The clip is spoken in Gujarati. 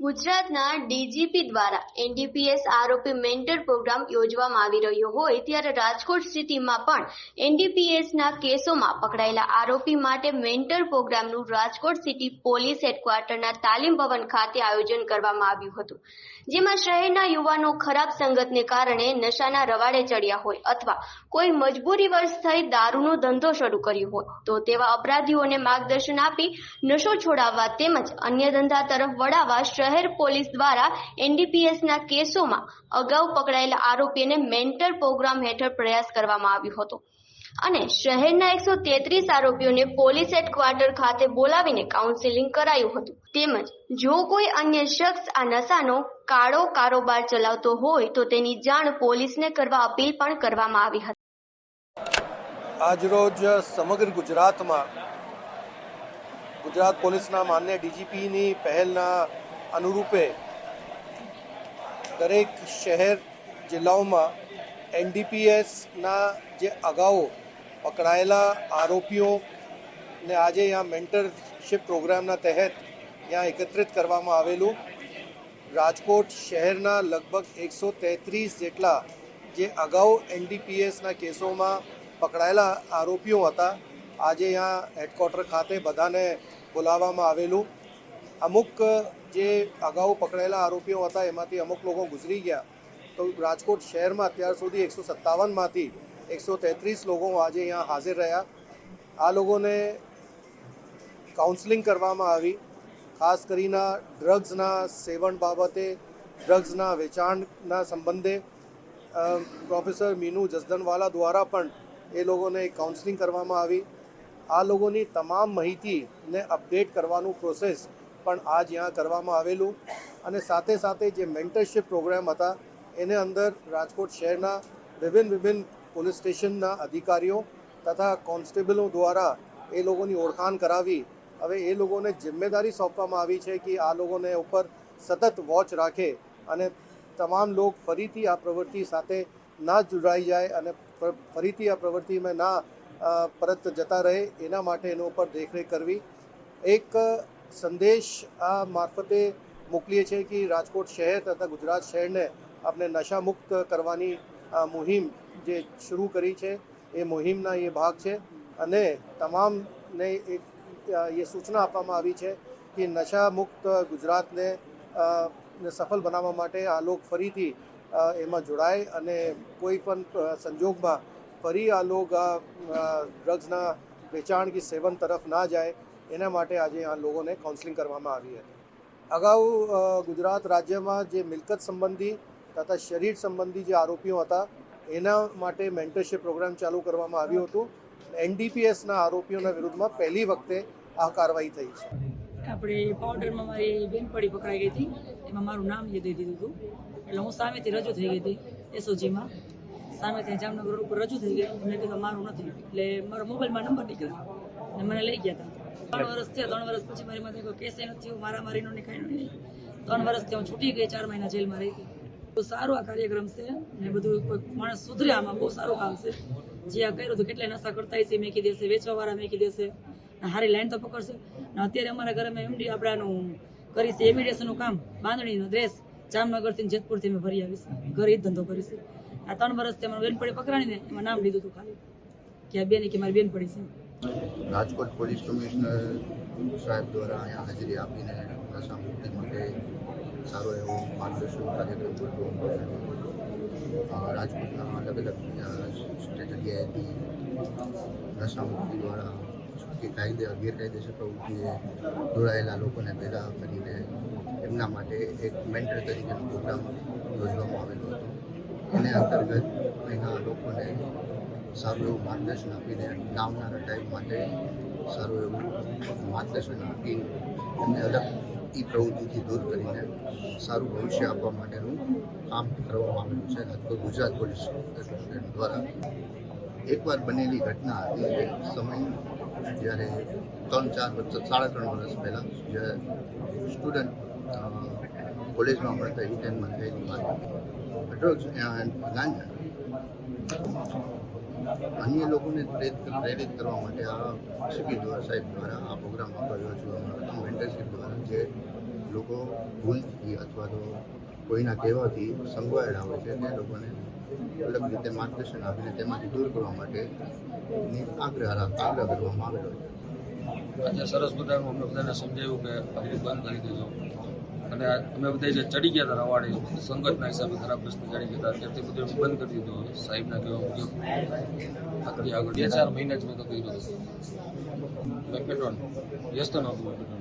ગુજરાતના ડીજીપી દ્વારા એનડીપીએસ આરોપી મેન્ટર પ્રોગ્રામ યોજવામાં આવી રહ્યો હોય ત્યારે રાજકોટ સિટીમાં પણ એનડીપીએસના કેસોમાં પકડાયેલા આરોપી માટે મેન્ટર પ્રોગ્રામનું રાજકોટ સિટી પોલીસ હેડક્વાર્ટરના તાલીમ ભવન ખાતે આયોજન કરવામાં આવ્યું હતું. જેમાં શહેરના યુવાનો ખરાબ સંગતને કારણે નશાના રવાડે ચડ્યા હોય અથવા કોઈ મજબૂરીવશ થઈ દારૂનો ધંધો શરૂ કર્યો હોય, તો તેવા અપરાધીઓને માર્ગદર્શન આપી નશો છોડાવવા તેમજ અન્ય ધંધા તરફ વળાવવા શહેર પોલીસ દ્વારા એનડીપીએસના કેસોમાં અગાઉ પકડાયેલા આરોપીને મેન્ટર પ્રોગ્રામ હેઠળ પ્રયાસ કરવામાં આવ્યો હતો. અને શહેરના એકસો તેત્રીસ આરોપીઓને પોલીસ હેડક્વાર્ટર ખાતે બોલાવીને કાઉન્સેલિંગ કરાયું હતું. તેમજ જો કોઈ અન્ય શખ્સ આ નશાનો કાળો કારોબાર ચલાવતો હોય તો તેની જાણ પોલીસને કરવા અપીલ પણ કરવામાં આવી હતી. આજરોજ સમગ્ર ગુજરાતમાં ગુજરાત પોલીસના માન્ય ડીજીપીની પહેલના અનુરૂપે દરેક શહેર જિલ્લાઓમાં એનડીપીએસના જે અગાઉ પકડાયેલા આરોપીઓને આજે અહીંયા મેન્ટરશિપ પ્રોગ્રામના તહેત અહીંયા એકત્રિત કરવામાં આવેલું. રાજકોટ શહેરના લગભગ એકસો તેત્રીસ જેટલા જે અગાઉ એનડીપીએસના કેસોમાં પકડાયેલા આરોપીઓ હતા, આજે અહીંયા હેડક્વાર્ટર ખાતે બધાને બોલાવવામાં આવેલું. અમુક જે અગાઉ પકડાયેલા આરોપીઓ હતા, એમાંથી અમુક લોકો ગુજરી ગયા. તો રાજકોટ શહેરમાં અત્યાર સુધી એકસો સત્તાવનમાંથી એકસો તેત્રીસ લોકો આજે અહીંયા હાજર રહ્યા. આ લોકોને કાઉન્સલિંગ કરવામાં આવી. ખાસ કરીને ડ્રગ્સના સેવન બાબતે ડ્રગ્સના વેચાણના સંબંધે પ્રોફેસર મીનુ જસદનવાલા દ્વારા પણ એ લોકોને કાઉન્સલિંગ કરવામાં આવી. આ લોકોની તમામ માહિતીને અપડેટ કરવાનું પ્રોસેસ પણ આજ જ્યાં કરવામાં આવેલું અને સાથે સાથે જે મેન્ટરશીપ પ્રોગ્રામ હતા, એને અંદર રાજકોટ શહેરના વિભિન્ન વિભિન્ન પોલીસ સ્ટેશનના અધિકારીઓ તથા કોન્સ્ટેબલો દ્વારા એ લોકોની ઓળખાણ કરાવી. હવે એ લોકોને જિમ્મેદારી સોંપવામાં આવી છે કે આ લોકોને ઉપર સતત વોચ રાખે અને તમામ લોક ફરીથી આ પ્રવૃત્તિ સાથે ના જોડાઈ જાય અને ફરીથી આ પ્રવૃત્તિમાં ના પરત જતા રહે, એના માટે એના ઉપર દેખરેખ કરવી. એક સંદેશ આ મારફતે મોકલીએ છીએ કે રાજકોટ શહેર તથા ગુજરાત શહેરને આપણે નશામુક્ત કરવાની મુહિમ જે શરૂ કરી છે, એ મુહિમના એ ભાગ છે અને તમામને એક એ સૂચના આપવામાં આવી છે કે નશામુક્ત ગુજરાતને સફળ બનાવવા માટે આ લોક ફરીથી એમાં જોડાય અને કોઈ પણ સંજોગમાં ફરી આ લોક ડ્રગ્સના વેચાણ કે સેવન તરફ ના જાય એના માટે આજે આ લોકોને કાઉન્સેલિંગ કરવામાં આવી હતી. અગાઉ ગુજરાત રાજ્યમાં જે મિલકત સંબંધી તથા શરીર સંબંધી જે આરોપીઓ હતા, એના માટે મેન્ટરશિપ પ્રોગ્રામ ચાલુ કરવામાં આવ્યું હતું. એનડીપીએસના આરોપીઓના વિરુદ્ધમાં પહેલી વખતે આ કાર્યવાહી થઈ છે. આપણે પાવડરમાં મારી બેનપડી પકડાઈ ગઈ હતી. એમાં મારું નામ યાદ દીધું હતું. એટલે હું સામેથી રજૂ થઈ ગઈ હતી એસઓજીમાં સામેથી જામનગર ઉપર રજૂ થઈ ગઈ. મેં કીધું મારું નથી. એટલે મારો મોબાઈલમાં નંબર નીકળ્યો. અને મને લઈ ગયા હતા. ત્રણ વર્ષ થયા, ત્રણ વર્ષ પછી મારી માથે કોઈ કેસે નથી મારા મારીનો નહીં કાંઈ નહીં. ત્રણ વર્ષથી હું છૂટી ગઈ, ચાર મહિના જેલમાં રહી બહુ સારો આ કાર્યક્રમ છે ને બધું કોઈ માણસ સુધરે આમાં, બહુ સારું કામ છે. જે આ કર્યું હતું કેટલા નશા કરતા છે મેકી દેશે વેચવા વાળા મેકી દેશે. હારી લાઈન તો પકડશે. ને અત્યારે અમારા ઘરમાં એમડી આપણાનું કરી છે એમિડેશનનું કામ, બાંધણીનો ડ્રેસ જામનગરથી ને જેતપુરથી મેં ભરી આવીશ. ઘરે જ ધંધો કરીશ. આ ત્રણ વર્ષથી અમારે બેનપડી પકડાણી ને એમાં નામ લીધું હતું ખાલી. કે આ બેન કે મારી બેનપડી છે. રાજકોટ પોલીસ કમિશનર સાહેબ દ્વારા અહીંયા હાજરી આપીને નશા મુક્તિ માટે સારો એવો માર્ગદર્શન કાર્યક્રમ કરતો રાજકોટના અલગ અલગ જગ્યાએથી નશા મુક્તિ દ્વારા કે કાયદે, ગેરકાયદેસર પ્રવૃત્તિએ જોડાયેલા લોકોને ભેગા કરીને એમના માટે એક મેન્ટર તરીકેનો પ્રોગ્રામ યોજવામાં આવેલો હતો. એને અંતર્ગત અહીંના લોકોને સારું એવું માર્ગદર્શન આપીને આવનારા ટાઈમ માટે સારું એવું માર્ગદર્શન આપી એમને અલગ એ પ્રવૃત્તિથી દૂર કરીને સારું ભવિષ્ય આપવા માટેનું કામ કરવામાં આવેલું છે. રાજકોટ ગુજરાત પોલીસ એસોસિએશન દ્વારા. એકવાર બનેલી ઘટના હતી સમય જ્યારે ત્રણ ચાર વર્ષ, સાડા ત્રણ વર્ષ પહેલાં જ્યારે સ્ટુડન્ટ કોલેજમાં ભણતા ટાઈમમાં થયેલી વાત. ડ્રગ્સ ગાંજા અન્ય લોકોને પ્રેરિત કરવા માટે આ સીપી દ્વારા સાહેબ દ્વારા, આ પ્રોગ્રામ કર્યો છું હતો મેન્ટરશીપ દ્વારા જે લોકો ભૂલથી અથવા તો કોઈના કહેવાથી સંગવાયેલા હોય છે તે લોકોને અલગ રીતે માર્ગદર્શન આપીને તેમાંથી દૂર કરવા માટે આગ્રહ આગ્રહ કરવામાં આવેલો છે. આજે સરસ મજાનું અમને બધાને સમજાયું કે બંધ કરી દેજો. અને અમે બધા જે ચડી ગયા હતા રવાડે સંગતના હિસાબે ખરાબ પ્રશ્ન ચડી ગયા હતા ત્યારથી બધું બંધ કરી દીધું સાહેબના કહેવા મુજબ આગળ બે ચાર મહિના જ મેં તો કર્યું હતું. પેટ્રોલ વ્યસ્ત નહોતું પેટ્રોલ.